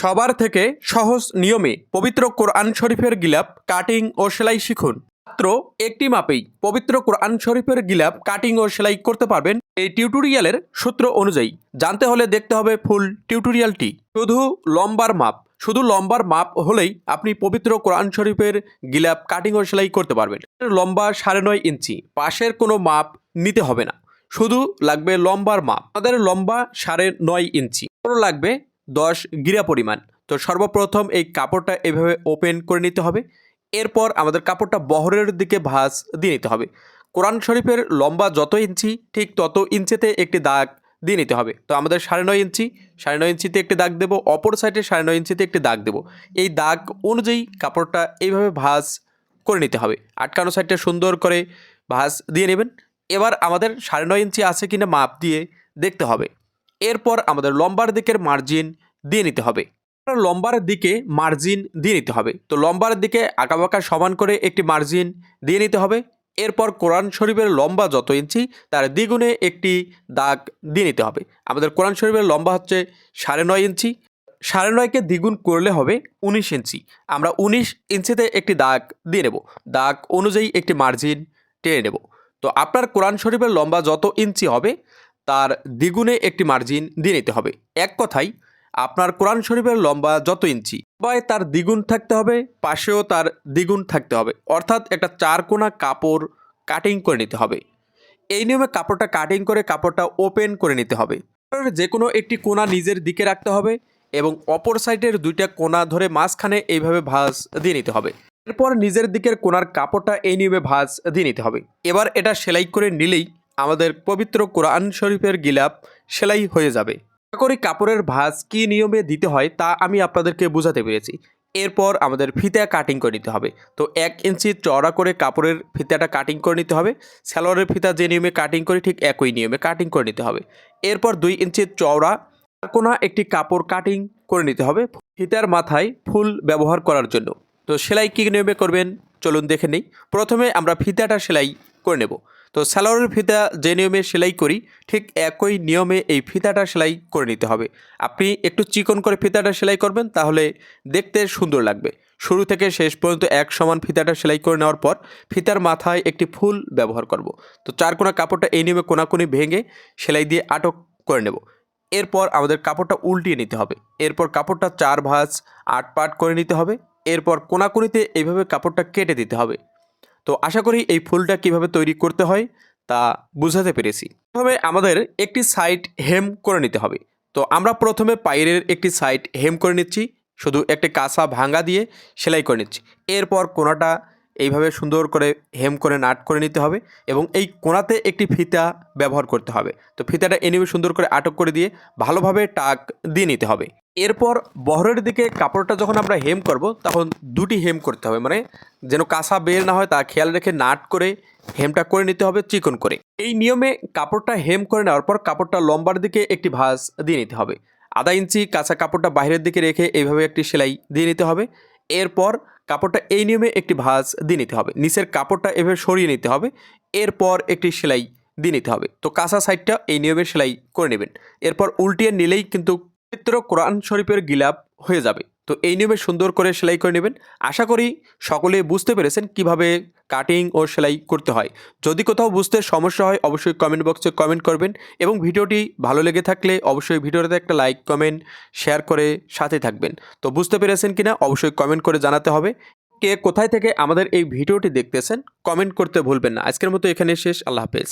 সবার থেকে সহজ নিয়মে পবিত্র কোরআন শরীফের গিলাপ, কাটিং ও সেলাই শিখুন। মাত্র একটি মাপেই পবিত্র কোরআন শরীফের গিলাপ, কাটিং ও সেলাই করতে পারবেন এই টিউটোরিয়ালের সূত্র অনুযায়ী। জানতে হলে দেখতে হবে ফুল টিউটোরিয়ালটি। শুধু লম্বার মাপ, শুধু লম্বার মাপ হলেই আপনি পবিত্র কোরআন শরীফের গিলাপ, কাটিং ও সেলাই করতে পারবেন। লম্বা সাড়ে নয় ইঞ্চি, পাশের কোনো মাপ নিতে হবে না। শুধু লাগবে লম্বার মাপ, আমাদের লম্বা সাড়ে নয় ইঞ্চি। লাগবে দশ গিরা পরিমাণ। তো সর্বপ্রথম এই কাপড়টা এভাবে ওপেন করে নিতে হবে। এরপর আমাদের কাপড়টা বহরের দিকে ভাঁজ দিয়ে নিতে হবে। কোরআন শরীফের লম্বা যত ইঞ্চি, ঠিক তত ইঞ্চিতে একটি দাগ দিয়ে নিতে হবে। তো আমাদের সাড়ে নয় ইঞ্চি, সাড়ে নয় ইঞ্চিতে একটি দাগ দেবো, অপর সাইডে সাড়ে নয় ইঞ্চিতে একটি দাগ দেবো। এই দাগ অনুযায়ী কাপড়টা এইভাবে ভাঁজ করে নিতে হবে। আটকানো সাইডটা সুন্দর করে ভাঁজ দিয়ে নেবেন। এবার আমাদের সাড়ে নয় ইঞ্চি আছে কিনা মাপ দিয়ে দেখতে হবে। এরপর আমাদের লম্বার দিকের মার্জিন দিয়ে নিতে হবে। লম্বার দিকে মার্জিন দিয়ে নিতে হবে। তো লম্বার দিকে আঁকাবাঁকা সমান করে একটি মার্জিন দিয়ে নিতে হবে। এরপর কোরআন শরীফের লম্বা যত ইঞ্চি, তার দ্বিগুণে একটি দাগ দিয়ে নিতে হবে। আমাদের কোরআন শরীফের লম্বা হচ্ছে সাড়ে নয় ইঞ্চি। সাড়ে নয়কে দ্বিগুণ করলে হবে উনিশ ইঞ্চি। আমরা উনিশ ইঞ্চিতে একটি দাগ দিয়ে নেব। দাগ অনুযায়ী একটি মার্জিন টেনে নেব। তো আপনার কোরআন শরীফের লম্বা যত ইঞ্চি হবে তার দ্বিগুণে একটি মার্জিন দিয়ে নিতে হবে। এক কথায়, আপনার কোরআন শরীফের লম্বা যত ইঞ্চি বা তার দ্বিগুণ থাকতে হবে, পাশেও তার দ্বিগুণ থাকতে হবে। অর্থাৎ একটা চার কোনা কাপড় কাটিং করে নিতে হবে। এই নিয়মে কাপড়টা কাটিং করে কাপড়টা ওপেন করে নিতে হবে। যে কোনো একটি কোনা নিজের দিকে রাখতে হবে এবং অপর সাইডের দুইটা কোনা ধরে মাঝখানে এইভাবে ভাঁজ দিয়ে নিতে হবে। এরপর নিজের দিকের কোনার কাপড়টা এই নিয়মে ভাঁজ দিয়ে নিতে হবে। এবার এটা সেলাই করে নিলেই আমাদের পবিত্র কোরআন শরীফের গিলাপ সেলাই হয়ে যাবে। করি কাপড়ের ভাঁজ কী নিয়মে দিতে হয় তা আমি আপনাদেরকে বোঝাতে পেরেছি। এরপর আমাদের ফিতা কাটিং করে নিতে হবে। তো এক ইঞ্চি চড়া করে কাপড়ের ফিতাটা কাটিং করে নিতে হবে। স্যালোয়ারের ফিতা যে নিয়মে কাটিং করি ঠিক একই নিয়মে কাটিং করে নিতে হবে। এরপর দুই ইঞ্চি চওড়া কোনা একটি কাপড় কাটিং করে নিতে হবে ফিতার মাথায় ফুল ব্যবহার করার জন্য। তো সেলাই কী নিয়মে করবেন চলুন দেখে নেই। প্রথমে আমরা ফিতাটা সেলাই করে নেব। তো সালোয়ারের ফিতা যে নিয়মে সেলাই করি, ঠিক একই নিয়মে এই ফিতাটা সেলাই করে নিতে হবে। আপনি একটু চিকন করে ফিতাটা সেলাই করবেন, তাহলে দেখতে সুন্দর লাগবে। শুরু থেকে শেষ পর্যন্ত এক সমান ফিতাটা সেলাই করে নেওয়ার পর ফিতার মাথায় একটি ফুল ব্যবহার করব। তো চার কোনা কাপড়টা এই নিয়মে কোনাকুনি ভেঙে সেলাই দিয়ে আটক করে নেব। এরপর আমাদের কাপড়টা উল্টিয়ে নিতে হবে। এরপর কাপড়টা চার ভাঁজ আট পাট করে নিতে হবে। এরপর কোনাকুনিতে এইভাবে কাপড়টা কেটে দিতে হবে। তো আশা করি এই ফুলটা কীভাবে তৈরি করতে হয় তা বুঝাতে পেরেছি। প্রথমে আমাদের একটি সাইড হেম করে নিতে হবে। তো আমরা প্রথমে পায়ের একটি সাইড হেম করে নিচ্ছি, শুধু একটি কাঁচা ভাঙা দিয়ে সেলাই করে নিচ্ছি। এরপর কোনাটা এইভাবে সুন্দর করে হেম করে নাট করে নিতে হবে এবং এই কোনাতে একটি ফিতা ব্যবহার করতে হবে। তো ফিতাটা এনিবে সুন্দর করে আটক করে দিয়ে ভালোভাবে টাক দিয়ে নিতে হবে। এরপর বহরের দিকে কাপড়টা যখন আমরা হেম করব, তখন দুটি হেম করতে হবে। মানে যেন কাঁসা বের না হয়, তা খেয়াল রেখে নাট করে হেমটা করে নিতে হবে চিকন করে। এই নিয়মে কাপড়টা হেম করে নেওয়ার পর কাপড়টা লম্বার দিকে একটি ভাঁজ দিয়ে নিতে হবে। আধা ইঞ্চি কাঁচা কাপড়টা বাইরের দিকে রেখে এইভাবে একটি সেলাই দিয়ে নিতে হবে। এরপর কাপড়টা এই নিয়মে একটি ভাঁজ দিয়ে নিতে হবে। নিচের কাপড়টা এভাবে সরিয়ে নিতে হবে। এরপর একটি সেলাই দিয়ে নিতে হবে। তো কাঁচা সাইডটা এই নিয়মে সেলাই করে নেবেন। এরপর উল্টিয়ে নিলেই কিন্তু পবিত্র কোরআন শরীফের গিলাপ হয়ে যাবে। তো এই নিয়মে সুন্দর করে সেলাই করে নেবেন। আশা করি সকলে বুঝতে পেরেছেন কীভাবে কাটিং ও সেলাই করতে হয়। যদি কোথাও বুঝতে সমস্যা হয়, অবশ্যই কমেন্ট বক্সে কমেন্ট করবেন এবং ভিডিওটি ভালো লেগে থাকলে অবশ্যই ভিডিওতে একটা লাইক কমেন্ট শেয়ার করে সাথে থাকবেন। তো বুঝতে পেরেছেন কিনা অবশ্যই কমেন্ট করে জানাতে হবে। কে কোথায় থেকে আমাদের এই ভিডিওটি দেখতেছেন কমেন্ট করতে ভুলবেন না। আজকের মতো এখানে শেষ। আল্লাহ হাফেজ।